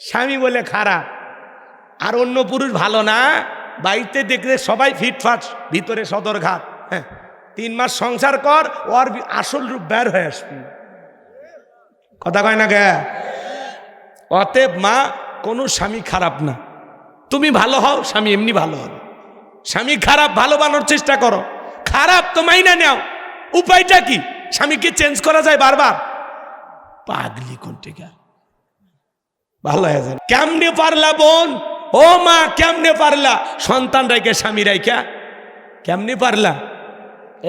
স্বামী বলে খারাপ। আর অন্য পুরুষ ভালো না। বাড়িতে দেখলে সবাই ফিটফাট, ভিতরে সদরঘাট। হ্যাঁ তিন মাস সংসার কর, ওর আসল রূপ বের হয়ে আসবি। কথা কয় না গে? অতএব মা, কোনো স্বামী খারাপ না। তুমি ভালো হও, স্বামী এমনি ভালো হবে। স্বামী খারাপ, ভালো বানানোর চেষ্টা করো। খারাপ তো মাইনা নেও। উপায়টা কি? স্বামীকে চেঞ্জ করা যায় বারবার? পাগলি কোনটিকা ভালো হয়ে যায় কেমনে পারলা বোন? ও মা, কেমনে পারলা? সন্তান রাইকে স্বামী রাইকা কেমনে পারলা?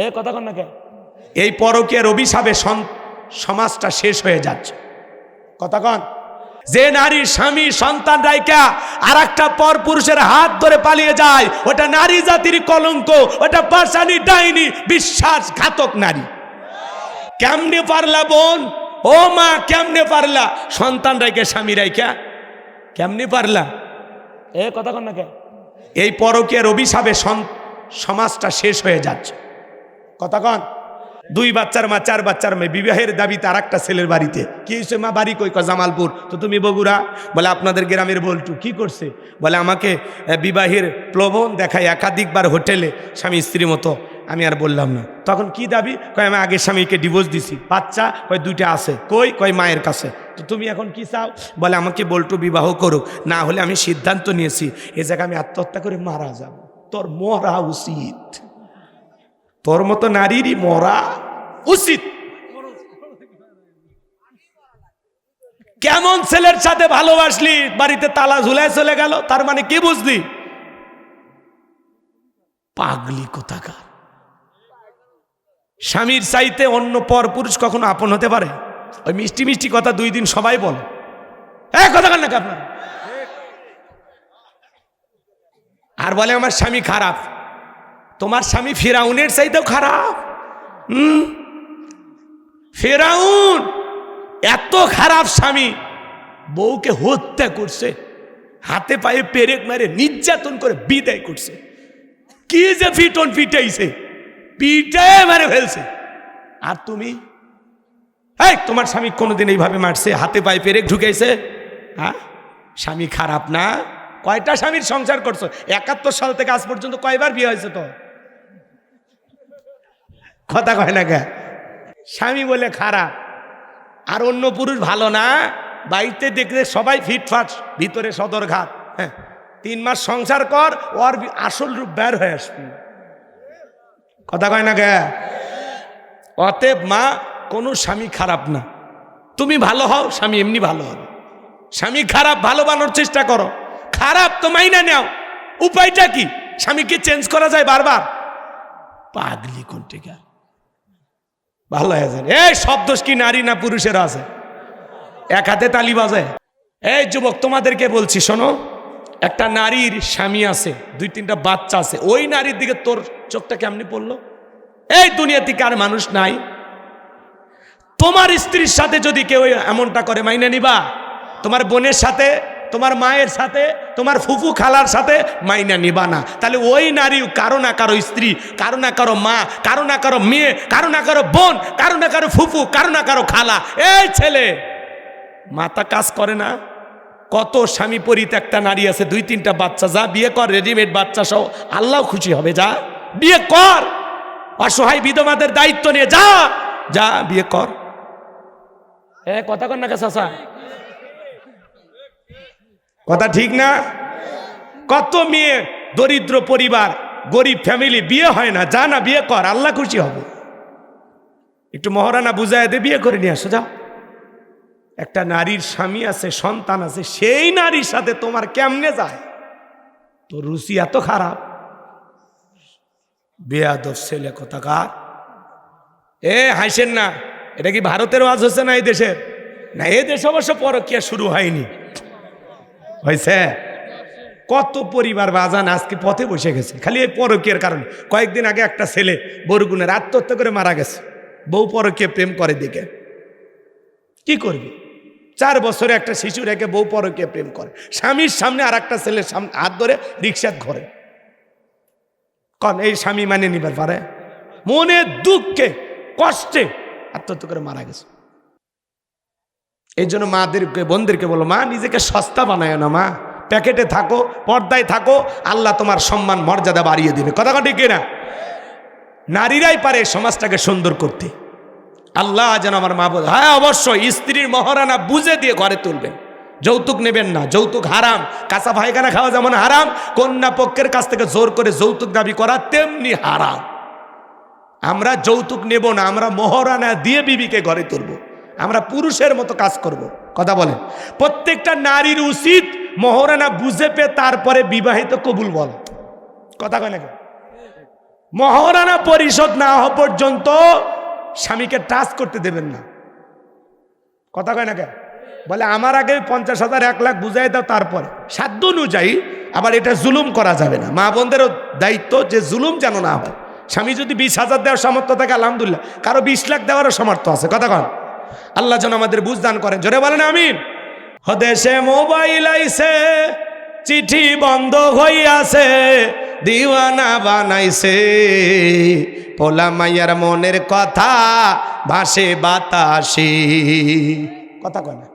এ কথা কন না কে এই পরকীয়ার অভিশাপে সমাজটা শেষ হয়ে যাচ্ছে। কথা কন। যে নারী স্বামী সন্তান রাইকা আর একটা পর পুরুষের হাত ধরে পালিয়ে যায়, ওটা নারী জাতির কলঙ্ক, ওটা পাশানি ডাইনি বিশ্বাসঘাতক নারী। কেমনে পারলা বোন? ও মা, কেমনে পারলা? সন্তান রাইকে স্বামী রাইকা কেমনে পারলা? এ কথা কন না কে এই পরকীয়ার অভিশাপে সমাজটা শেষ হয়ে যাচ্ছে। কথা কন? দুই বাচ্চার মা, চার বাচ্চার মেয়ে, বিবাহের দাবি তার একটা ছেলের বাড়িতে। কি হয়েছে মা, বাড়ি কই? জামালপুর। তো তুমি বগুড়া? বলে, আপনাদের গ্রামের বলটু। কি করছে? বলে, আমাকে বিবাহের প্লবন দেখায় একাধিকবার হোটেলে স্বামী স্ত্রী মতো আমি আর বললাম না। তখন কি দাবি? কয়, আমি আগের স্বামীকে ডিভোর্স দিছি। বাচ্চা, কয়, দুইটা আছে। কই? কয়, মায়ের কাছে। তো তুমি এখন কি চাও? বলে, আমাকে বল্টু বিবাহ করুক। না হলে আমি সিদ্ধান্ত নিয়েছি, এ জায়গায় আমি আত্মহত্যা করে মারা যাব। তোর মরা উচিত। তোর মতো নারীরই মরা উচিত। কেমন ছেলের সাথে ভালোবাসলি? বাড়িতে তালা ঝুলায় চলে গেল। তার মানে কি বুঝলি? পাগলি কোথাকার? স্বামীর চাইতে অন্য পর পুরুষ কখনো আপন হতে পারে? ওই মিষ্টি মিষ্টি কথা দুই দিন সবাই বল। হ্যাঁ কথা কান নাকি আপনার? আর বলে, আমার স্বামী খারাপ। তোমার স্বামী ফেরাউনের চাইতেও খারাপ। হুম? ফেরাউন, এত খারাপ স্বামী। বউকে হত্যা করছে। হাতে পায়ে পেরেক মেরে নির্যাতন করে বিদায় করছে। কি যে পিটন পিটাইছে। পিটে মেরে ফেলছে। আর তুমি? এই, তোমার স্বামী কোনোদিন এইভাবে মারছে? হাতে পায়ে পেরেক ঢুকাইছে? হ্যাঁ? স্বামী খারাপ না? কয়টা স্বামীর সংসার করছ? একাত্তর সাল থেকে আজ পর্যন্ত কয়বার বিয়ে হয়েছে তো? কথা কয় না কে? স্বামী বলে খারাপ। আর অন্য পুরুষ ভালো না? বাড়িতে দেখলে সবাই ফিটফাট, ভিতরে সদরঘাট। হ্যাঁ? তিন মাস সংসার কর, ওর আসল রূপ বের হয়ে আসবি। কথা কয় না গে অতএব মা, কোনো স্বামী খারাপ না। তুমি ভালো হও, স্বামী এমনি ভালো হবে। স্বামী খারাপ, ভালো বানানোর চেষ্টা করো। খারাপ তো মাইনা নেও। উপায়টা কি? স্বামীকে চেঞ্জ করা যায় বারবার? পাগলি কোনটিকা? ভালো হয়ে যায়। এই সব দোষ কি নারী না পুরুষের আছে? এক হাতে তালি বাজে এই যুবক, তোমাদেরকে বলছি, শোনো। একটা নারীর স্বামী আছে, দুই তিনটা বাচ্চা আছে, ওই নারীর দিকে তোর চোখটা কেমনি পড়ল? এই দুনিয়াতে কার মানুষ নাই? তোমার স্ত্রীর সাথে যদি কেউ এমনটা করে, মাইনে নিবা। তোমার বোনের সাথে, তোমার মায়ের সাথে, তোমার ফুফু খালার সাথে মাইনা নিবা না। তাহলে ওই নারী, কারও না কারও স্ত্রী, কারও না কারও মা, কারও না কারও মেয়ে, কারও না কারও বোন, কারও না কারও ফুফু, কারও না কারও খালা, এই ছেলে মাথা কাজ করে না। কত স্বামী পরিত্যক্তা নারী আছে, দুই, তিনটা বাচ্চা, যা বিয়ে কর রেডিমেড বাচ্চা সহ, আল্লাহ খুশি হবে, যা। বিয়ে কর। অসহায় বিধবাদের দায়িত্ব নিয়ে যা যা বিয়ে কর। এ, কথা কর না কে চাচা? কথা ঠিক না? কত মেয়ে দরিদ্র পরিবার, গরিব ফ্যামিলি বিয়ে হয় না, যা না বিয়ে কর, আল্লাহ খুশি হবে। একটু মহারানা বুঝায় দে, বিয়ে করে নিয়ে আসো, যাও। একটা নারীর স্বামী আছে, সন্তান আছে, সেই নারীর সাথে তোমার কেমনে যায়? তো রুচি এত খারাপ। বেয়াদব ছেলে কোথাকার? এ, হাসেন না, এটা কি ভারতের ওয়াজ হচ্ছে না এই দেশের? না এই দেশে অবশ্য পরকিয়া শুরু হয়নি। হয়েছে? কত পরিবার বাজান আজকে পথে বসে গেছে, খালি এই পরকীয়ার কারণে। কয়েকদিন আগে একটা ছেলে বরগুনের আত্মহত্যা করে মারা গেছে। বউ পরকীয় প্রেম করে দিকে কি করবি? চার বছরে একটা শিশু রেখে বউ পরকে প্রেম করে। স্বামীর সামনে আর একটা ছেলের সামনে হাত ধরে রিক্সাত ঘরে। কন, এই স্বামী মানে নিবার পারে? মনে দুঃখে, কষ্টে আত্মহত্যা করে মারা গেছে। এই জন্য মাদেরকে, বোনদেরকে বলো, মা, নিজেকে সস্তা বানায় না, মা। প্যাকেটে থাকো, পর্দায় থাকো, আল্লাহ তোমার সম্মান, মর্যাদা বাড়িয়ে দেবে। কথা ঠিক না নারীরাই পারে সমাজটাকে সুন্দর করতে। আল্লাহ যেন আমার মা বল হ্যাঁ অবশ্যই, স্ত্রীর মহারানা বুঝে দিয়ে ঘরে তুলবেন। যৌতুক নেবেন না, যৌতুক হারাম। কাঁচা ভাইখানা খাওয়া যেমন হারাম, কন্যা পক্ষের কাছ থেকে জোর করে যৌতুক দাবি করা তেমনি হারাম। আমরা যৌতুক নেব না, আমরা মহারানা দিয়ে বিবিকে ঘরে তুলব। আমরা পুরুষের মতো কাজ করব। কথা বলেন। প্রত্যেকটা নারীর উচিত মহারানা বুঝে পেয়ে তারপরে বিবাহিত কবুল বল। কথা কয় নাকি? মহারানা পরিশোধ না হওয়া পর্যন্ত স্বামীকে টাচ করতে দেবেন না। কথা কয় না কে বলে, আমার আগে পঞ্চাশ হাজার, এক লাখ বুঝাই দাও, তারপরে। সাধ্য অনুযায়ী আবার এটা জুলুম করা যাবে না। মা বোনদেরও দায়িত্ব যে জুলুম যেন না হয়। স্বামী যদি বিশ হাজার দেওয়ার সামর্থ্য থাকে, আলহামদুলিল্লাহ। কারও বিশ লাখ দেওয়ারও সামর্থ্য আছে। কথা কন। আল্লাহ যেন আমাদের বুঝদান করেন। জোরে বলেন, আমিন। হদেশে মোবাইল আইছে, চিঠি বন্ধ হইয়াছে। দিওয়ানা বানাইছে। পোলা মাইয়ার মনের কথা ভাসে বাতাসে। কথা কয় না।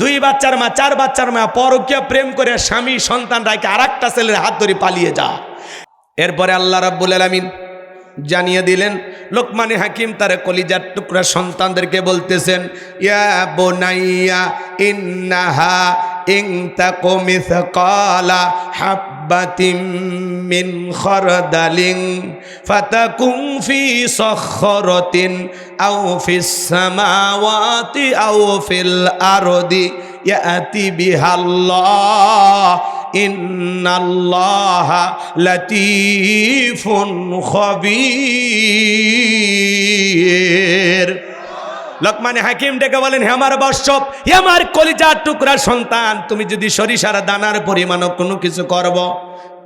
দুই বাচ্চার মা, চার বাচ্চার মা পরকীয় প্রেম করে স্বামী, সন্তান রাখে আর একটা ছেলের হাত ধরে পালিয়ে যা। এরপরে আল্লাহ রাব্বুল আলামিন জানিয়ে দিলেন, লোকমানে হাকিম তার কলিজার টুকরা সন্তানদেরকে বলতেছেন, ইয়া বোনাইয়া, ইন্নাহা ইং তাকো মিসকালা হাব্বাতিম মিন খরদালিং ফাতাকুম ফি সখরতিন আও ফিস সামাওয়াতি আও ফিল আরদি ইয়াতি বিহাল্লাহ ইন্নাল্লাহা লাতীফুন খবীর। লোকমানে হাকিম ডেকে বলেন, হে আমার বর্ষপ হে আমার কলিজার টুকরা সন্তান, তুমি যদি সরিষার দানার পরিমাণও কোনো কিছু করব,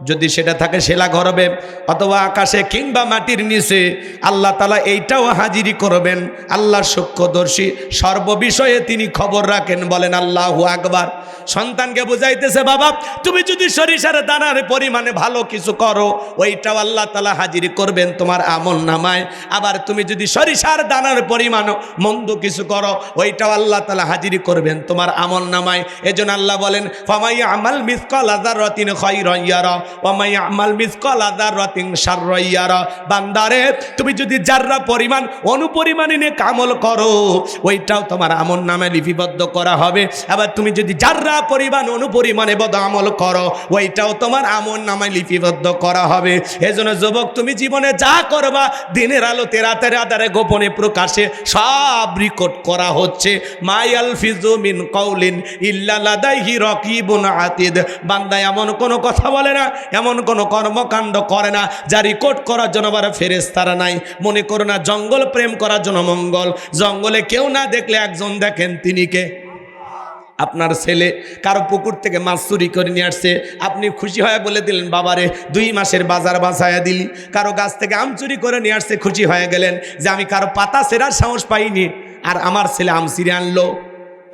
যদি সেটা থাকে সেলা ঘরবে অথবা আকাশে কিংবা মাটির নিচে, আল্লাহ তালা এইটাও হাজিরি করবেন। আল্লাহ সূক্ষ্মদর্শী, সর্ববিষয়ে তিনি খবর রাখেন, বলেন, আল্লাহু আকবার। সন্তানকে বুঝাইতেছে, বাবা, তুমি যদি সরিষার দানার পরিমাণে ভালো কিছু করো, ওইটাও আল্লাহ তালা হাজির করবেন তোমার আমল নামায়। আবার তুমি যদি সরিষার দানার পরিমাণ মন্দ কিছু করো, ওইটাও আল্লাহ তালা হাজিরি করবেন তোমার আমল নামায়। এজন্য আল্লাহ বলেন, ফামাই আমাল মিসকল আজার রতিন খই রইয়ার ওমাই আমাল মিসকল আজার রতিন সার রইয়ার বান্দারে, তুমি যদি যাররা পরিমাণ অনুপরিমাণে কামল করো, ওইটাও তোমার আমল নামে লিপিবদ্ধ করা হবে। আবার তুমি যদি যাররা পরিমাণ অনুপরিমাণে বদ আমল করো। ওইটাও তোমার আমল নামায় লিপিবদ্ধ করা হবে। এজন্য যুবক, তুমি জীবনে যা করবা, দিনের আলোতে, রাতের আধারে, গোপনে প্রকাশে সব রেকর্ড করা হচ্ছে। মায়াল ফিজু মিন কৌলিন ইল্লা লাদাইহি রকিবুন আতিদ। বান্দা এমন কোনো কথা বলে না, এমন কোনো কর্মকাণ্ড করে না, যা রেকর্ড করার জন্য আবার ফেরেস্তারা নাই। মনে করো না, জঙ্গল প্রেম করার জন্য মঙ্গল। জঙ্গলে কেউ না দেখলে একজন দেখেন তিনি কে? আপনার ছেলে কারও পুকুর থেকে মাছ চুরি করে নিয়ে আসছে। আপনি খুশি হয়ে বলে দিলেন, বাবারে, দুই মাসের বাজার বাঁচাইয়া দিলি। কারও গাছ থেকে আম চুরি করে নিয়ে আসছে, খুশি হয়ে গেলেন যে আমি কারও পাতা সেরার সাহস পাইনি। আর আমার ছেলে আম ছিঁড়ে আনলো।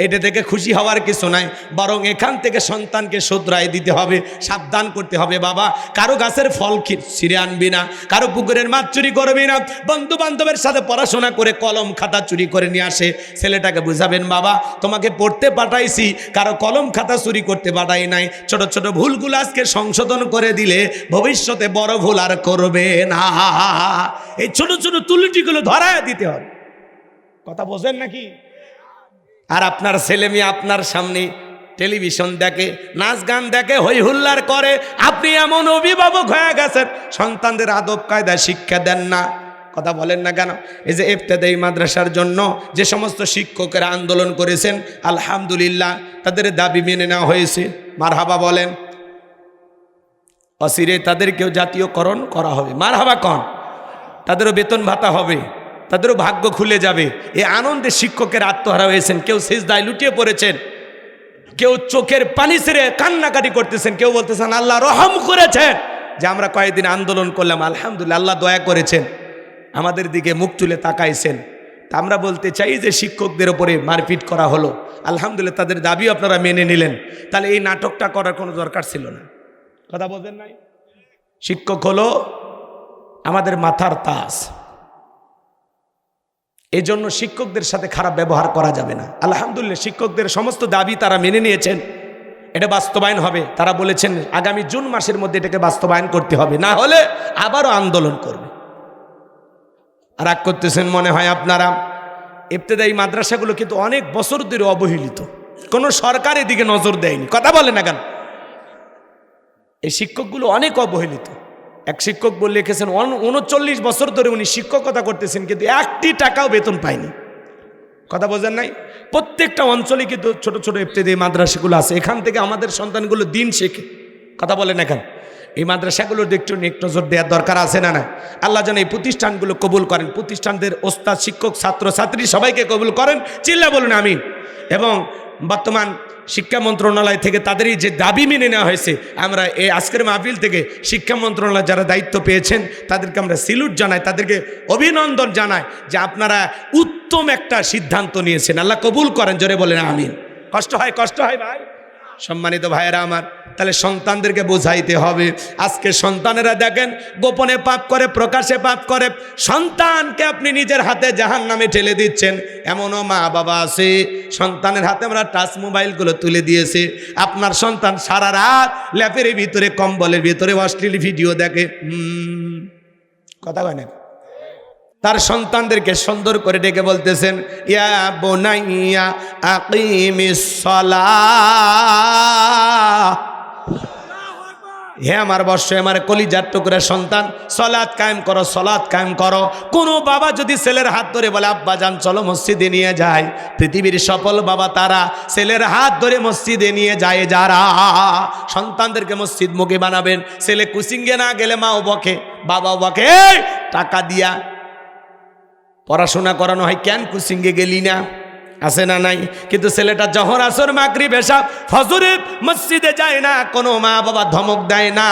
এটা থেকে খুশি হওয়ার কিছু নাই, বরং এখান থেকে সন্তানকে শুধরাই দিতে হবে, সাবধান করতে হবে। বাবা, কারও গাছের ফল ছিঁড়ে আনবি না, কারও পুকুরের মাছ চুরি করবি না বন্ধু বান্ধবের সাথে পড়াশোনা করে কলম খাতা চুরি করে নিয়ে আসে। ছেলেটাকে বুঝাবেন, বাবা, তোমাকে পড়তে পাঠাইছি, কারও কলম খাতা চুরি করতে পাঠাই নাই। ছোট ছোট ভুলগুলো আজকে সংশোধন করে দিলে ভবিষ্যতে বড় ভুল আর করবে না। এই ছোট ছোট তুলটিগুলো ধরায় দিতে হবে। কথা বোঝেন নাকি? আর আপনার ছেলে মেয়ে আপনার সামনে টেলিভিশন দেখে, নাচ গান দেখে হই হুল্লার করে, আপনি এমন অভিভাবক হয়ে গেছেন। সন্তানদের আদব কায়দা শিক্ষা দেন না। কথা বলেন না কেন? এই যে ইফতেদায়ী মাদ্রাসার জন্য যে সমস্ত শিক্ষকেরা আন্দোলন করেছেন, আলহামদুলিল্লাহ, তাদের দাবি মেনে নেওয়া হয়েছে। মারহাবা বলেন, অসিরে তাদেরকেও জাতীয়করণ করা হবে। মারহাবা কন? তাদেরও বেতন ভাতা হবে। তাদেরও ভাগ্য খুলে যাবে। এ আনন্দে শিক্ষকের আত্মহারা হয়েছেন। কেউ দায় লুটিয়ে পড়েছেন। কেউ চোখের পানি ছেড়ে কান্নাকাটি করতেছেন। কেউ বলতেছেন, আল্লাহ রহম করেছেন। যে আমরা কয়েকদিন আন্দোলন করলাম, আলহামদুলিল্লাহ, আল্লাহ দয়া করেছেন। আমাদের দিকে মুখ তুলে তাকাইছেন। তা আমরা বলতে চাই যে শিক্ষকদের ওপরে মারপিট করা হলো। আলহামদুলিল্লাহ, তাদের দাবিও আপনারা মেনে নিলেন। তাহলে এই নাটকটা করার কোনো দরকার ছিল না। কথা বলবেন নাই? শিক্ষক হলো আমাদের মাথার তাস এই জন্য শিক্ষকদের সাথে খারাপ ব্যবহার করা যাবে না। আলহামদুলিল্লাহ, শিক্ষকদের সমস্ত দাবি তারা মেনে নিয়েছেন। এটা বাস্তবায়ন হবে। তারা বলেছেন, আগামী জুন মাসের মধ্যে এটাকে বাস্তবায়ন করতে হবে। না হলে আবারও আন্দোলন করবে। রাগ করতেছেন মনে হয় আপনারা? ইবতেদায়ী মাদ্রাসাগুলো কিন্তু অনেক বছর ধরে অবহেলিত। কোনো সরকার এদিকে নজর দেয়নি। কথা বলে না কেন? এই শিক্ষকগুলো অনেক অবহেলিত। এক শিক্ষক বলে লিখেছেন, "উন- উনচল্লিশ বছর ধরে উনি শিক্ষকতা করতেছেন, কিন্তু একটি টাকাও বেতন পায়নি। কথা বোঝেন নাই? প্রত্যেকটা অঞ্চলে কিন্তু ছোট ছোট ইফতেদি মাদ্রাসাগুলো আছে। এখান থেকে আমাদের সন্তানগুলো দিন শেখে। কথা বলেন এখন। এই মাদ্রাসাগুলোর একটু নজর দেওয়ার দরকার আছে না না? আল্লাহ যেন এই প্রতিষ্ঠানগুলো কবুল করেন। প্রতিষ্ঠানদের ওস্তাদ, শিক্ষক, ছাত্র, ছাত্রী সবাইকে কবুল করেন, চিল্লা বলুন, আমিন। এবং বর্তমান শিক্ষা মন্ত্রণালয় থেকে তাদেরই যে দাবি মেনে নেওয়া হয়েছে, আমরা এই আজকের মাহফিল থেকে শিক্ষা মন্ত্রণালয় যারা দায়িত্ব পেয়েছেন, তাদেরকে আমরা সিলুট জানাই, তাদেরকে অভিনন্দন জানাই যে আপনারা উত্তম একটা সিদ্ধান্ত নিয়েছেন। আল্লাহ কবুল করেন, জোরে বলেন, আমিন। কষ্ট হয় কষ্ট হয়, ভাই। সম্মানিত ভাইয়েরা আমার, তাহলে সন্তানদেরকে বোঝাইতে হবে। আজকে সন্তানেরা দেখেন, গোপনে পাপ করে, প্রকাশে পাপ করে, সন্তানকে আপনি নিজের হাতে জাহান নামে ঠেলে দিচ্ছেন। এমনও মা বাবা আছে, সন্তানের হাতে আমরা টাচ মোবাইলগুলো তুলে দিয়েছে। আপনার সন্তান সারা রাত ল্যাপের ভিতরে, কম্বলের ভিতরে অশ্লীল ভিডিও দেখে। কথা কয় না। তার সন্তানদেরকে সুন্দর করে ডেকে বলতেছেন, ইয়া বোনাইয়া আকিমিস সালাহ। হে আমার বর্ষ আমার কলিজার টুকরা সন্তান, সলাৎ কায়েম করো, সলাৎ কায়েম করো। কোনো বাবা যদি ছেলের হাত ধরে বলে, আব্বা যান, চলো মসজিদে নিয়ে যায় পৃথিবীর সফল বাবা তারা ছেলের হাত ধরে মসজিদে নিয়ে যায়, যারা সন্তানদেরকে মসজিদ মুখে বানাবেন। ছেলে কুসিঙ্গে না গেলে মাও বকে বাবা বকে টাকা দিয়া পড়াশোনা করানো হয়, কেন কুসিঙ্গে গেলি না? আসে না নাই? কিন্তু ছেলেটা জহর আসর মাকরি বেশা ফজরে মসজিদে যায় না, কোনো মা বাবা ধমক দেয় না।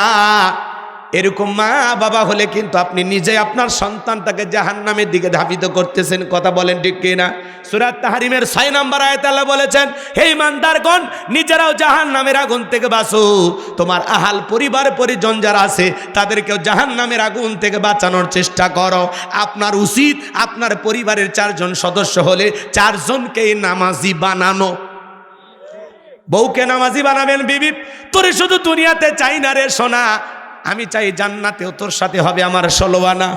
এরকম মা বাবা হলে কিন্তু আপনি নিজে আপনার সন্তানটাকে জাহান্নামের দিকে ধাবিত করতেছেন, কথা বলেন ঠিক কিনা? সুরাত তাহারিমের ছয় নম্বর আয়তাল্লাহ বলেছেন, হে ইমানদারগণ, নিজেরাও জাহান নামের আগুন থেকে বাঁচো। তোমার আহাল পরিবার পরিজন যারা আছে, তাদেরকেও জাহান নামের আগুন থেকে বাঁচানোর চেষ্টা করো। আপনার উচিত আপনার পরিবারের চারজন সদস্য হলে চারজনকেই নামাজি বানানো। বউকে নামাজি বানাবেন, বিবি? তোরে শুধু দুনিয়াতে চাই না রে সোনা। আমি চাই জান্নাতেও তোর সাথে হবে আমার ষোলোয়ানা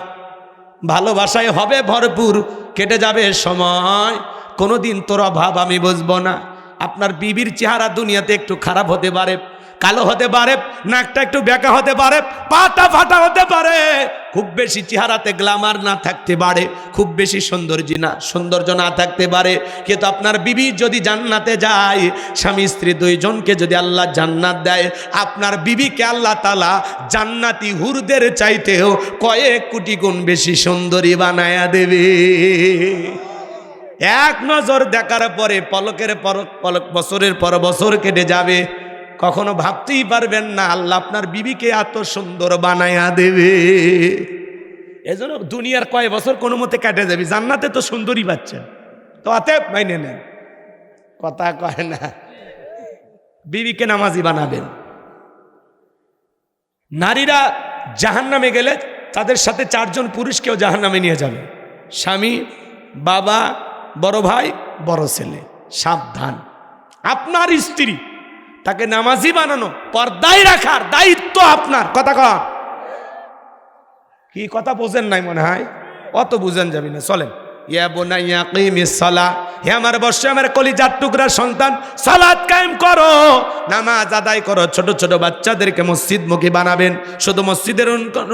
ভালোবাসায় হবে ভরপুর, কেটে যাবে সময়। কোনোদিন তোর অভাব আমি বুঝব না। আপনার বিবির চেহারা দুনিয়াতে একটু খারাপ হতে পারে। কালো হতে পারে, নাকটা একটু বেঁকা হতে পারে, পাটা ফাটা হতে পারে। খুব বেশি চেহারাতে গ্লামার না থাকতে পারে, খুব বেশি সৌন্দর্য না সৌন্দর্য না থাকতে পারে। কিন্তু আপনার বিবি যদি জান্নাতে যায়, স্বামী স্ত্রী দুইজনকে যদি আল্লাহ জান্নাত দেয়, আপনার বিবিকে আল্লাহ তালা জান্নাতি হুরদের চাইতেও কয়েক কোটি গুণ বেশি সুন্দরী বানায়া দেবে। এক নজর দেখার পরে পলকের পর পলক বছরের পর বছর কেটে যাবে। কখনো ভাবতেই পারবেন না, আল্লাহ আপনার বিবিকে এত সুন্দর বানায়া দেবে। এজন্য দুনিয়ার কয় বছর কোনো মতে কেটে যাবে, জান্নাতে তো সুন্দরী পাচ্ছেন তো অতএব মাইনে নেন। কথা কয় না। বিবিকে নামাজি বানাবেন। নারীরা জাহান নামে গেলে তাদের সাথে চারজন পুরুষকেও জাহান নামে নিয়ে যাবে। স্বামী, বাবা, বড় ভাই, বড় ছেলে। সাবধান। আপনার স্ত্রী তাকে নামাজি বানানো, পর্দায় রাখার দায়িত্ব আপনার। কথা কর কি কথা বোঝেন নাই মনে হয়? অত বুঝেন যাবি না, চলেন। ইয়া সালা। হে আমার আমার কলিজার টুকরার সন্তান কায়েম করো। নামাজ করো, ছোট ছোট বাচ্চাদেরকে মসজিদ মুখী বানাবেন। শুধু মসজিদের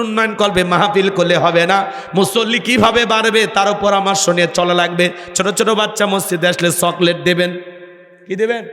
উন্নয়ন করবে, মাহফিল করলে হবে না। মুসল্লি কীভাবে বাড়বে তারও পরামর্শ নিয়ে চলা লাগবে। ছোট ছোট বাচ্চা মসজিদে আসলে চকলেট দেবেন। কি দেবেন?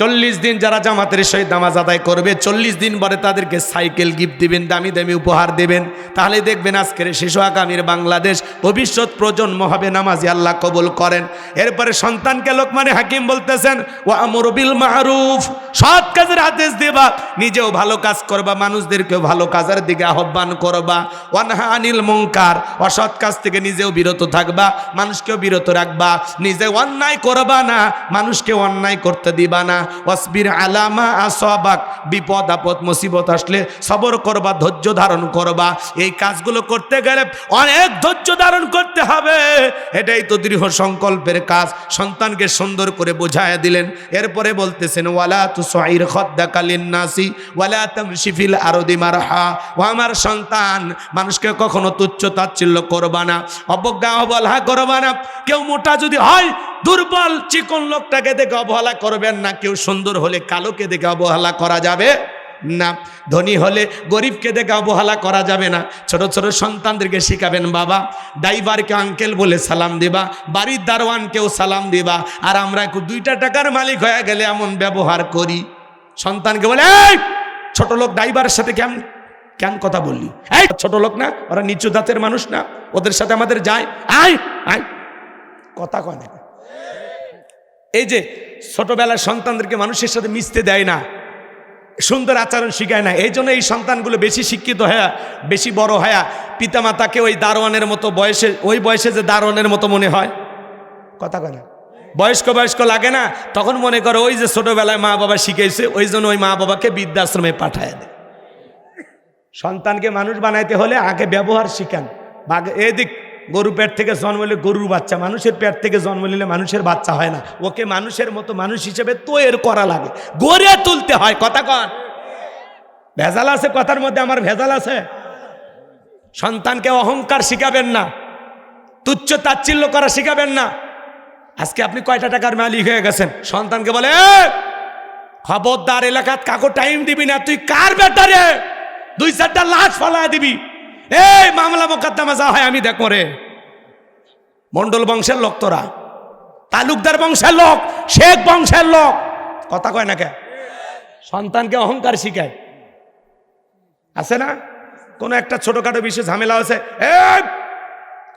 চল্লিশ দিন যারা জামাতের সহিত নামাজ আদায় করবে, চল্লিশ দিন পরে তাদেরকে সাইকেল গিফট দিবেন, দামি দামি উপহার দেবেন। তাহলে দেখবেন আজকের শিশু আগামীর বাংলাদেশ ভবিষ্যৎ প্রজন্ম হবে নামাজি আল্লাহ কবুল করেন। এরপরে সন্তানকে লোকমানে হাকিম বলতেছেন ও আমরবিল মাহরুফ সৎ কাজের আদেশ দেবা, নিজেও ভালো কাজ করবা, মানুষদেরকেও ভালো কাজের দিকে আহ্বান করবা। ওয়ানহা আনিল মুঙ্কার অসৎ কাজ থেকে নিজেও বিরত থাকবা, মানুষকেও বিরত রাখবা। নিজে অন্যায় করবা না, মানুষকে অন্যায় করতে দিবা না। অসবির আলামা আসবাক। বিপদ, আপদ, মুসিবত আসলে সবর করবা, ধৈর্য ধারণ করবা। এই কাজগুলো করতে গেলে অনেক ধৈর্য ধারণ করতে হবে। এটাই তো দৃঢ় সংকল্পের কাজ। সন্তানকে সুন্দর করে বোঝায় দিলেন। এরপরে বলতেছেন, ওয়ালা তু সহির খদ্দাকালীন নাসি ওয়ালা তামশিফিল আরদি মারহা। ও আমার সন্তান, মানুষকে কখনো তুচ্ছ তাচ্ছিল্য করবা না, অবজ্ঞা অবহেলা করবা না। কেউ মোটা যদি হয় দুর্বল চিকন লোকটাকে দেখে অবহেলা করবেন না, কেউ সুন্দর হলে কালোকে দেখে অবহেলা করা যাবে না, ধনী হলে গরিবকে দেখে অবহেলা করা যাবে না। ছোট ছোট সন্তানদেরকে শিখাবেন, বাবা, ড্রাইভারকে আঙ্কেল বলে সালাম দিবা, বাড়ির দারোয়ানকেও সালাম দিবা, আর আমরা একটু দুইটা টাকার মালিক হয়ে গেলে এমন ব্যবহার করি। সন্তানকে বলে, এই, ছোট লোক ড্রাইভারের সাথে কেমন কেন কথা বললি? এই, ছোট লোক না, ওরা নিচু দাঁতের মানুষ না, ওদের সাথে আমাদের যায়, আয় আয়। কথা কয় না। এই যে ছোটবেলার সন্তানদেরকে মানুষের সাথে মিশতে দেয় না সুন্দর আচরণ শিখায় না এই জন্য এই সন্তানগুলো বেশি শিক্ষিত হয়া বেশি বড় হয়া পিতামাতাকে ওই দারোয়ানের মতো বয়সে ওই বয়সে যে দারোয়ানের মতো মনে হয়। কথা কয় না। বয়স্ক বয়স্ক লাগে না তখন মনে করো ওই যে ছোটবেলায় মা বাবা শিখেছে ওই জন্য ওই মা বাবাকে বৃদ্ধাশ্রমে পাঠায় দেয়। সন্তানকে মানুষ বানাইতে হলে আগে ব্যবহার শিখান। এদিক গরু পেট থেকে জন্ম নিলে গরুর বাচ্চা, মানুষের পেট থেকে জন্ম নিলে মানুষের বাচ্চা হয় না। ওকে মানুষের মতো মানুষ হিসেবে তৈর করা লাগে। গড়ে তুলতে হয়, কথা কন। ভেজাল আছে, কথার মধ্যে আমার ভেজাল আছে। সন্তানকে অহংকার শিখাবেন না, তুচ্ছ তাচ্ছিল্য করা শিখাবেন না। আজকে আপনি কয়টা টাকার মালিক হয়ে গেছেন? সন্তানকে বলে খবরদার এলাকাত কাকু টাইম দিবি না, তুই কার বেটারে? দুই চারটা লাশ ফালা দিবি। এই মামলা মোকদ্দমা যা হয় আমি দেখো রে মন্ডল বংশের লোক তোরা। তালুকদার বংশের লোক, শেখ বংশের লোক। কথা কয় না কে? সন্তানকে অহংকার শিখায়। আছে না? কোনো একটা ছোটখাটো বিষয়ে ঝামেলা আছে এই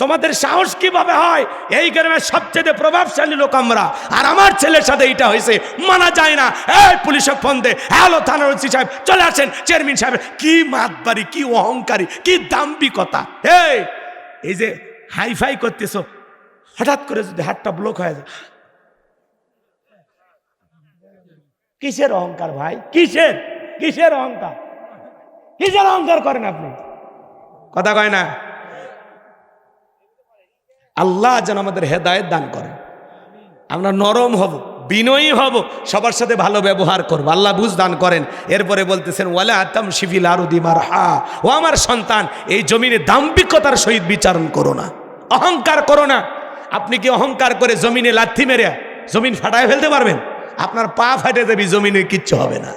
তোমাদের সাহস কীভাবে হয়? এই গ্রামের সবচেয়ে প্রভাবশালী লোক আমরা। আর আমার ছেলের সাথে এটা হয়েছে, মানা যায় না। এই পুলিশক ফোন দে হ্যালো, থানার ওসি সাহেব, চলে আসেন। চেয়ারম্যান সাহেব, কি মাতবাড়ি, কি অহংকারী, কি দাম্বিকতা এই এই যে হাইফাই করতেছো, হঠাৎ করে যদি হাতটা ব্লক হয়ে যায়। কিসের অহংকার ভাই? কিসের? কিসের অহংকার? কিসের অহংকার করেন আপনি? কথা কয় না। আল্লাহ যেন আমাদের হেদায়ত দান করেন আমরা নরম হব, বিনয়ী হব, সবার সাথে ভালো ব্যবহার করব। আল্লাহ বুঝ দান করেন। এরপরে বলতেছেন, ওয়ালা আতাম শিফিল আরুদিমার হা ও আমার সন্তান, এই জমিনে দাম্ভিকতার সহিত বিচারণ করো না। অহংকার করো না। আপনি কি অহংকার করে জমিনে লাথি মেরে, জমিন ফাটায় ফেলতে পারবেন? আপনার পা ফাটে দেবি, জমিনে কিচ্ছু হবে না।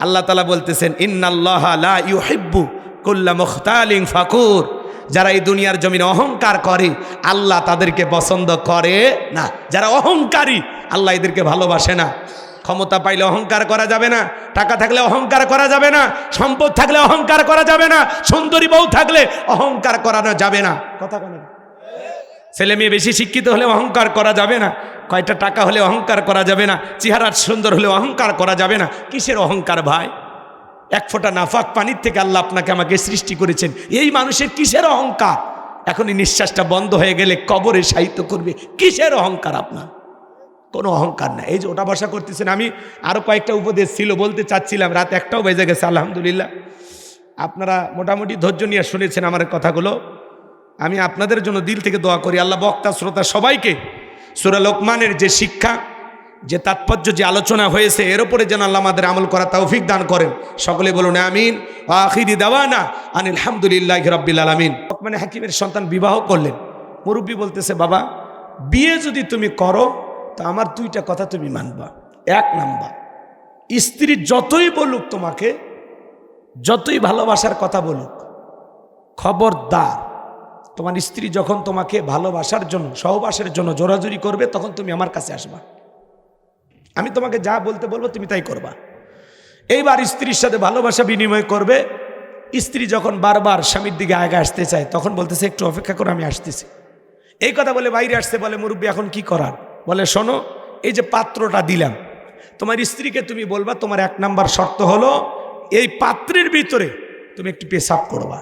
আল্লাহ তালা বলতেছেন, ইন্নাল্লাহ লা ইউহিব্বু কুল্লা মুখতালিং ফাকুর। যারা এই দুনিয়ার জমিনে অহংকার করে, আল্লাহ তাদেরকে পছন্দ করে না। যারা অহংকারী, আল্লাহ এদেরকে ভালোবাসে না। ক্ষমতা পাইলে অহংকার করা যাবে না, টাকা থাকলে অহংকার করা যাবে না, সম্পদ থাকলে অহংকার করা যাবে না, সুন্দরী বউ থাকলে অহংকার করানো যাবে না। কথা কেন? ছেলে মেয়ে বেশি শিক্ষিত হলে অহংকার করা যাবে না, কয়টা টাকা হলে অহংকার করা যাবে না, চেহারা সুন্দর হলে অহংকার করা যাবে না। কিসের অহংকার ভাই? এক ফোঁটা নাফাক পানির থেকে আল্লাহ আপনাকে আমাকে সৃষ্টি করেছেন। এই মানুষের কিসের অহংকার? এখন এই নিঃশ্বাসটা বন্ধ হয়ে গেলে কবরে সাহিত্য করবে। কিসের অহংকার আপনার? কোনো অহংকার না এই যে ওটা বসা করতেছেন। আমি আরও কয়েকটা উপদেশ ছিল, বলতে চাচ্ছিলাম। রাত একটাও বেজে গেছে, আলহামদুলিল্লাহ। আপনারা মোটামুটি ধৈর্য নিয়ে শুনেছেন আমার কথাগুলো। আমি আপনাদের জন্য দিল থেকে দোয়া করি। আল্লাহ বক্তা, শ্রোতা সবাইকে সুরা লোকমানের যে শিক্ষা যে তাৎপর্য, যে আলোচনা হয়েছে, এর উপরে যেন আল্লাহ আমাদের আমল করা তৌফিক দান করেন। সকলে বলুন, আমিন। আখিরি দেওয়ানা আনিল হামদুলিল্লাহ রব্বিল আলমিন। মানে হাকিমের সন্তান বিবাহ করলেন। মুরব্বী বলতেছে, বাবা, বিয়ে যদি তুমি করো, তা আমার দুইটা কথা তুমি মানবা। এক নাম্বার, স্ত্রী যতই বলুক তোমাকে, যতই ভালোবাসার কথা বলুক, খবরদার। তোমার স্ত্রী যখন তোমাকে ভালোবাসার জন্য, সহবাসের জন্য জোরাজুরি করবে, তখন তুমি আমার কাছে আসবা। আমি তোমাকে যা বলতে বলব তুমি তাই করবা। এইবার স্ত্রীর সাথে ভালোবাসা বিনিময় করবে। স্ত্রী যখন বারবার স্বামীর দিকে আগে আসতে চায়, তখন বলতেছে, একটু অপেক্ষা করে, আমি আসতেছি। এই কথা বলে বাইরে আসতে বলে, মুরব্বী, এখন কি করার? বলে, শোনো, এই যে পাত্রটা দিলাম, তোমার স্ত্রীকে তুমি বলবা, তোমার এক নাম্বার শর্ত হলো, এই পাত্রের ভিতরে তুমি একটু পেশাব করবা।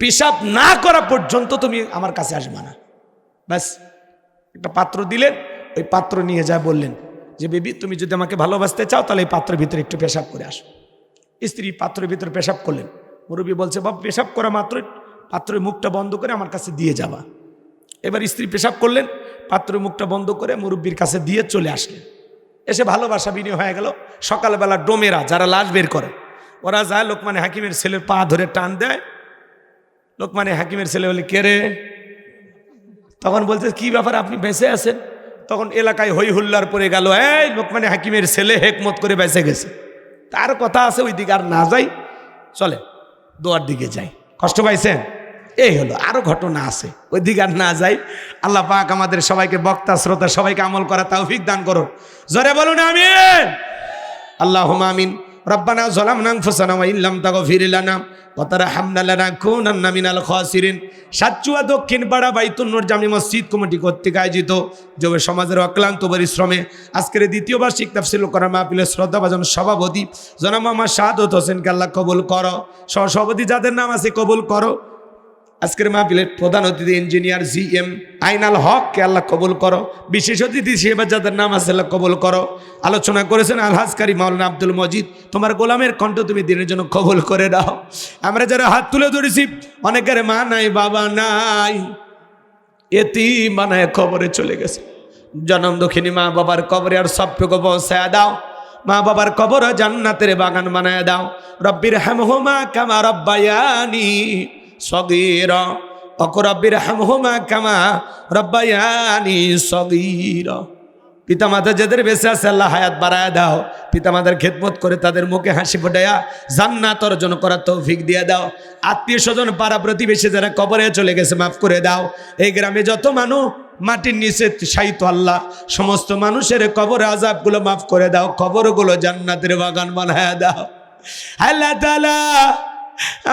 পেশাব না করা পর্যন্ত তুমি আমার কাছে আসবা না। ব্যাস, একটা পাত্র দিলেন, ওই পাত্র নিয়ে যায় বললেন। যে, বেবি, তুমি যদি আমাকে ভালোবাসতে চাও, তাহলে এই পাত্রের ভিতরে একটু পেশাব করে আসো। স্ত্রী পাত্রের ভিতরে পেশাব করলেন। মুরব্বী বলছে বাবা পেশাব করা মাত্র, পাত্রের মুখটা বন্ধ করে আমার কাছে দিয়ে যাবা। এবার স্ত্রী পেশাব করলেন, পাত্রের মুখটা বন্ধ করে মুরব্বীর কাছে দিয়ে চলে আসলেন। এসে ভালোবাসা বিনিয়োগ হয়ে গেল। সকালবেলা ডোমেরা, যারা লাশ বের করে, ওরা যায় লোকমানে হাকিমের ছেলের পা ধরে টান দেয়। লোকমানে হাকিমের ছেলে বলে, কে রে? তখন বলছে, কি ব্যাপার, আপনি বেঁচে আছেন? তখন এলাকায় হই হুল্লার পরে গেল, এই লোকমানে হাকিমের ছেলে হেকমত করে বেঁচে গেছে। তার কথা আছে ওই দিকে আর না যাই, চলে, দোয়ার দিকে যাই। কষ্ট পাইছেন? এই হলো আরও ঘটনা আছে। ওই দিকে আর না যাই, আল্লাহ পাক আমাদের সবাইকে বক্তা, শ্রোতা, সবাইকে আমল করা তাও দান করুন। জোরে বলুন, আমিন। আল্লাহ আমিন। রব্বানা জলামনা ফুসানা ইল্লাম তাগফির লানা ওয়া তারহামনা লানাকুনান্না মিনাল খাসিরিন। সাতচুয়া দক্ষিণ পাড়া বাইতুন নূর জামি মসজিদ কমিটি কর্তৃক আয়োজিত যুব সমাজের অক্লান্ত পরিশ্রমে আজকের দ্বিতীয় বার্ষিক তাফসিল করা মাহফিলের শ্রদ্ধাভাজন সভাপতি জনাব আমার শাহাদত হোসেনকে আল্লাহ কবুল করো। সহসভাপতি যাদের নাম আছে কবুল করো। আজকের মাহফিলের প্রধান অতিথি ইঞ্জিনিয়ার জি এম আইনাল হককে আল্লাহ কবুল করো। বিশেষ অতিথি হিসেবে যাদের নাম আছে, আল্লাহ কবুল করো। আলোচনা করেছেন আলহাজকারী মাওলানা আব্দুল মজিদ। তোমার গোলামের কণ্ঠ তুমি দিনের জন্য কবুল করে দাও আমরা যারা হাত তুলে ধরেছি, অনেকের মা নাই, বাবা নাই। এতি মানায় কবরে চলে গেছে। জনম দক্ষিণী মা বাবার কবরে আর সবটুকু পৌঁছায় দাও। মা বাবার কবর জান্নাতের বাগান বানায় দাও। রব্বির হেমহুমা কামা রব্বায়ানি। সগীর। অকরব্বির হামহুমা কামা রব্বায়ানি সগীর। পিতামাতা যাদের বেঁচে আছে, আল্লাহ হায়াত বাড়ায় দাও। পিতামাতার খেদমত করে তাদের মুখে হাসি ফোটাইয়া জান্নাত অর্জন করার তৌফিক দিয়ে দাও। আত্মীয় স্বজন পাড়া প্রতিবেশী যারা কবরে চলে গেছে, মাফ করে দাও। এই গ্রামে যত মানুষ মাটির নিচে সাইতো আল্লাহ। সমস্ত মানুষের কবর আজাবগুলো মাফ করে দাও। কবরগুলো জান্নাতের বাগান বানায় দাও। আল্লাহ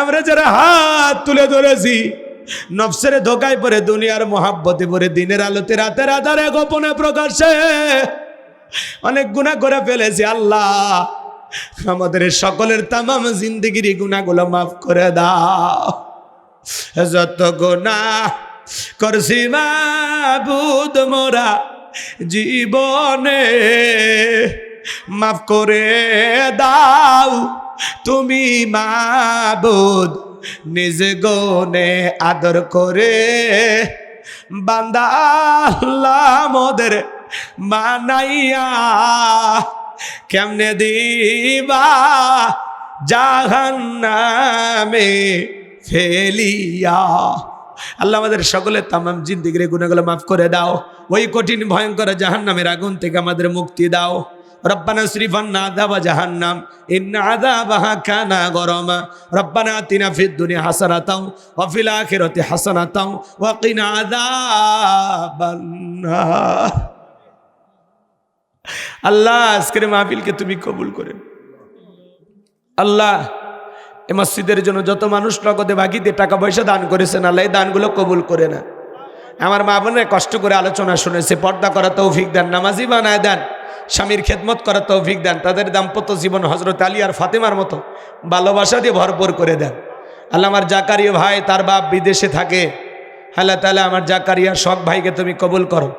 আমরা যারা হাত তুলে ধরেছি, নফসের ধোকায় পরে দুনিয়ার মহাব্বতে পরে দিনের আলোতে রাতের আধারে গোপনে প্রকাশে অনেক গুণা করে ফেলেছি, আল্লাহ। আমাদের সকলের তামাম জিন্দিগির গুণাগুলো মাফ করে দাও। যত গুণা করছি মাবুদ মোরা জীবনে মাফ করে দাও। তুমি মাবুদ নিজ গনে আদর করে বান্দা আল্লাহ মোদের মানাইয়া কেমনে দিবা জাহান্নামে ফেলিয়া? আল্লাহ আমাদের সকলের তামাম জিন্দিগির গুণাগুলো মাফ করে দাও। ওই কঠিন, ভয়ঙ্কর জাহান্নামের আগুন থেকে আমাদের মুক্তি দাও। রব্বানা শ্রীফান্না আদাবা জাহান্নাম, ইন্না আদাবাহা কানা গরমা, রব্বানা আতিনা ফিদ দুনিয়া হাসানাতাও, ওয়া ফিল আখিরাতি হাসানাতাও, ওয়া কিনা আযাবান নার আল্লাহ, আজকের মাহফিলকে তুমি কবুল করে আল্লাহ, এ মসজিদের জন্য যত মানুষ নগদে বাকিতে টাকা পয়সা দান করেছেন, আল্লাহ এই দানগুলো কবুল করে না আমার মা বোনের কষ্ট করে আলোচনা শুনেছে, পর্দা করা তৌফিক দেন নামাজি বানায় দেন। স্বামীর খেদমত করার তৌফিক দেন। তাদের দাম্পত্য জীবন হজরত আলী আর ফাতেমার মতো ভালোবাসা দিয়ে ভরপুর করে দেন। আল্লাহ আমার জাকারিয়া ভাই, তার বাপ বিদেশে থাকে। আল্লাহ তাহলে আমার জাকারিয়া শখ ভাইকে তুমি কবুল করো।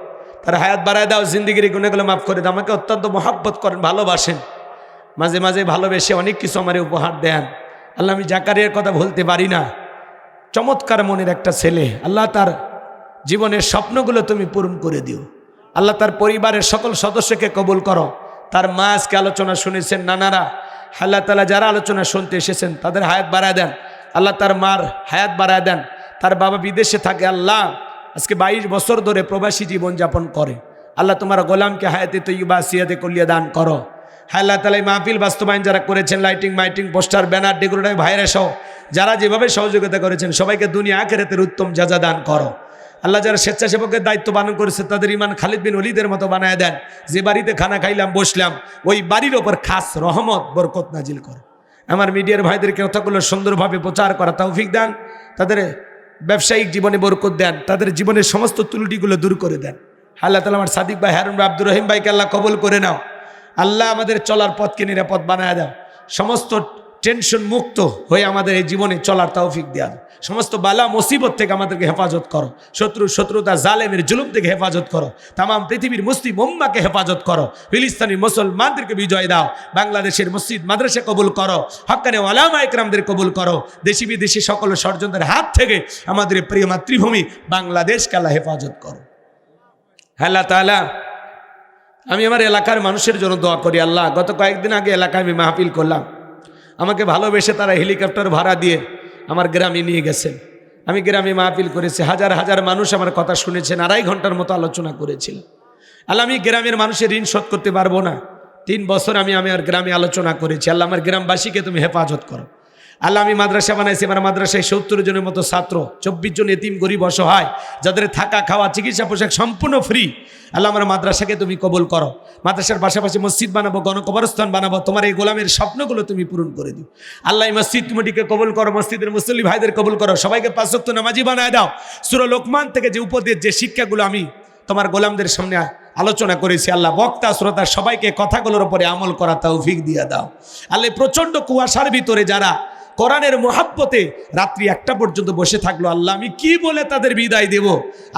তার হায়াত বাড়ায় দাও, জিন্দিগির গুণেগুলো মাফ করে দাও। আমাকে অত্যন্ত মহাব্বত করেন, ভালোবাসেন। মাঝে মাঝে ভালোবেসে অনেক কিছু আমার উপহার দেন। আল্লাহ আমি জাকারিয়ার কথা ভুলতে পারি না। চমৎকার মনের একটা ছেলে। আল্লাহ তার জীবনের স্বপ্নগুলো তুমি পূরণ করে দিও। আল্লাহ তার পরিবারের সকল সদস্যকে কবুল করো। তার মা আজকে আলোচনা শুনেছেন, নানারা, আল্লাহ তালা যারা আলোচনা শুনতে এসেছেন, তাদের হায়াত বাড়ায় দেন। আল্লাহ তার মার হায়াত বাড়ায় দেন। তার বাবা বিদেশে থাকে, আল্লাহ আজকে বাইশ বছর ধরে প্রবাসী জীবনযাপন করে। আল্লাহ তোমার গোলামকে হায়াতে তৈবা সিয়াতে কলিয়া দান করো। হ্যাঁ আল্লাহ তালা মাহফিল বাস্তবায়ন যারা করেছেন, লাইটিং, মাইটিং, পোস্টার, ব্যানার, ডেকোরেটার ভাইরা সহ, যারা যেভাবে সহযোগিতা করেছেন, সবাইকে দুনিয়া আখেরাতের উত্তম যাজা দান করো। আল্লাহ যারা স্বেচ্ছাসেবকের দায়িত্ব পালন করেছে, তাদের ইমান খালিদ বিন অলিদের মতো বানায় দেন। যে বাড়িতে খানা খাইলাম, বসলাম, ওই বাড়ির ওপর খাস রহমত, বরকত নাজিল করো। আমার মিডিয়ার ভাইদেরকে কথাগুলো সুন্দরভাবে প্রচার করা তৌফিক দেন। তাদের ব্যবসায়িক জীবনে বরকত দেন, তাদের জীবনের সমস্ত ত্রুটিগুলো দূর করে দেন। আল্লাহ তালা আমার সাদিক ভাই হারুন আব্দুর রহিম ভাইকে আল্লাহ কবল করে নাও। আল্লাহ আমাদের চলার পথকে নিরাপদ বানায় দাও। সমস্ত টেনশন মুক্ত হয়ে আমাদের এই জীবনে চলার তৌফিক দেওয়া সমস্ত বালা মুসিবত থেকে আমাদেরকে হেফাজত করো। শত্রু, শত্রুতা, জালেমের জুলুম থেকে হেফাজত করো। তাম পৃথিবীর মুসলিম উম্মাকে হেফাজত করো। ফিলিস্তানি মুসলমানদেরকে বিজয় দাও। বাংলাদেশের মসজিদ মাদ্রাসা কবুল করো। হকানে ওলামা একরামদের কবুল করো। দেশি বিদেশি সকল ষড়যন্ত্রের হাত থেকে আমাদের প্রিয় মাতৃভূমি বাংলাদেশকে আল্লাহ হেফাজত করো। আল্লাহ তালা আমি আমার এলাকার মানুষের জন্য দোয়া করি। আল্লাহ, গত কয়েকদিন আগে এলাকায় আমি মাহফিল করলাম। আমাকে ভালোবেসে তারা হেলিকপ্টার ভাড়া দিয়ে আমার গ্রামে নিয়ে গেছেন। আমি গ্রামে মাহফিল করেছি, হাজার হাজার মানুষ আমার কথা শুনেছেন, আড়াই ঘণ্টার মতো আলোচনা করেছিল আল্লাহ, আমি গ্রামের মানুষের ঋণ শোধ করতে পারব না। তিন বছর আমি আমার গ্রামে আলোচনা করেছি। আল্লাহ, আমার গ্রামবাসীকে তুমি হেফাজত করো। আল্লাহ, আমি মাদ্রাসা বানাইছি, আমার মাদ্রাসায় সত্তর জনের মতো ছাত্র, চব্বিশ জন এতিম, গরিব, অসহায়, যাদের থাকা, খাওয়া, চিকিৎসা, পোশাক সম্পূর্ণ ফ্রি। আল্লাহ, আমার মাদ্রাসাকে তুমি কবুল করো। মাদ্রাসার পাশাপাশি মসজিদ বানাবো, গণকবরস্থান বানাবো, তোমার এই গোলামের স্বপ্নগুলো তুমি পূরণ করে দিও। আল্লাহ মসজিদ কমিটিকে কবুল করো, মসজিদের মুসল্লি ভাইদের কবুল করো। সবাইকে পাঁচক্ত নামাজি বানায় দাও। সুর লোকমান থেকে যে উপদেশ, যে শিক্ষাগুলো আমি তোমার গোলামদের সামনে আলোচনা করেছি, আল্লাহ, বক্তা, শ্রোতা, সবাইকে কথাগুলোর উপরে আমল করা তৌফিক দিয়ে দাও। আল্লাহ প্রচণ্ড কুয়াশার ভিতরে যারা কোরআনের মোহাব্বতে রাত্রি একটা পর্যন্ত বসে থাকল, আল্লাহ, আমি কি বলে তাদের বিদায় দেব?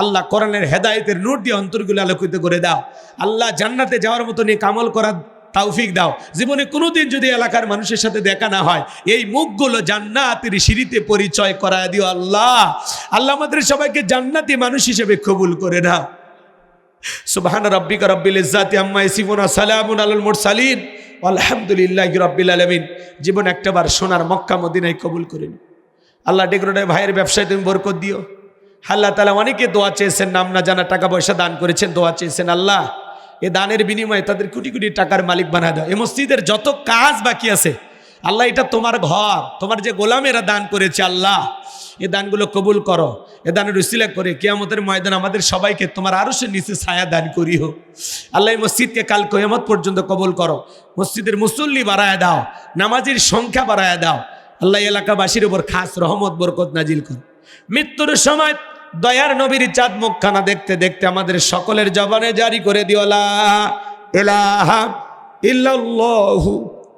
আল্লাহ, কোরআনের হেদায়েতের নূর দিয়ে অন্তরগুলো আলোকিত করে দাও। আল্লাহ, জান্নাতে যাওয়ার মতো নিয়ে কামল করার তাওফিক দাও। জীবনে কোনোদিন যদি এলাকার মানুষের সাথে দেখা না হয়, এই মুখগুলো জান্নাতের সিঁড়িতে পরিচয় করায় দিও আল্লাহ। আল্লাহ আমাদের সবাইকে জান্নাতি মানুষ হিসেবে কবুল করে নাও। সুবহান রব্বিকা রব্বিল ইজ্জাতি আম্মা ইয়াসিফুন সালামুন আলাল মুরসালিন। আলহামদুলিল্লাহি রাব্বিল আলামিন। জীবন একটাবার সোনার মক্কা মদিনায় কবুল করেন আল্লাহ ডেকরোডের ভাইয়ের ব্যবসায় তুমি বরকত দিও। আল্লাহ তালা অনেকে দোয়া চেয়েছেন, নাম না জানা টাকা পয়সা দান করেছেন, দোয়া চেয়েছেন আল্লাহ। এ দানের বিনিময়ে তাদের কোটি কোটি টাকার মালিক বানা দাও। এ মসজিদের যত কাজ বাকি আছে আল্লাহ, এটা তোমার ঘর। তোমার যে গোলামেরা দান করেছে আল্লাহ, এ দানগুলো কবুল করো। এ দানের উসিলা করে কেয়ামতের ময়দান আমাদের সবাইকে তোমার আরও সে নিচে ছায়া দান করিও। আল্লাহ মসজিদকে কাল কেয়ামত পর্যন্ত কবুল করো। মসজিদের মুসল্লি বাড়ায় দাও, নামাজির সংখ্যা বাড়ায় দাও। আল্লাহ এলাকাবাসীর উপর খাস রহমত, বরকত নাজিল কর। মৃত্যুর সময় দয়ার নবীর চাঁদ মুখখানা দেখতে দেখতে আমাদের সকলের জবানে জারি করে দিও, লা ইলাহা ইল্লাল্লাহু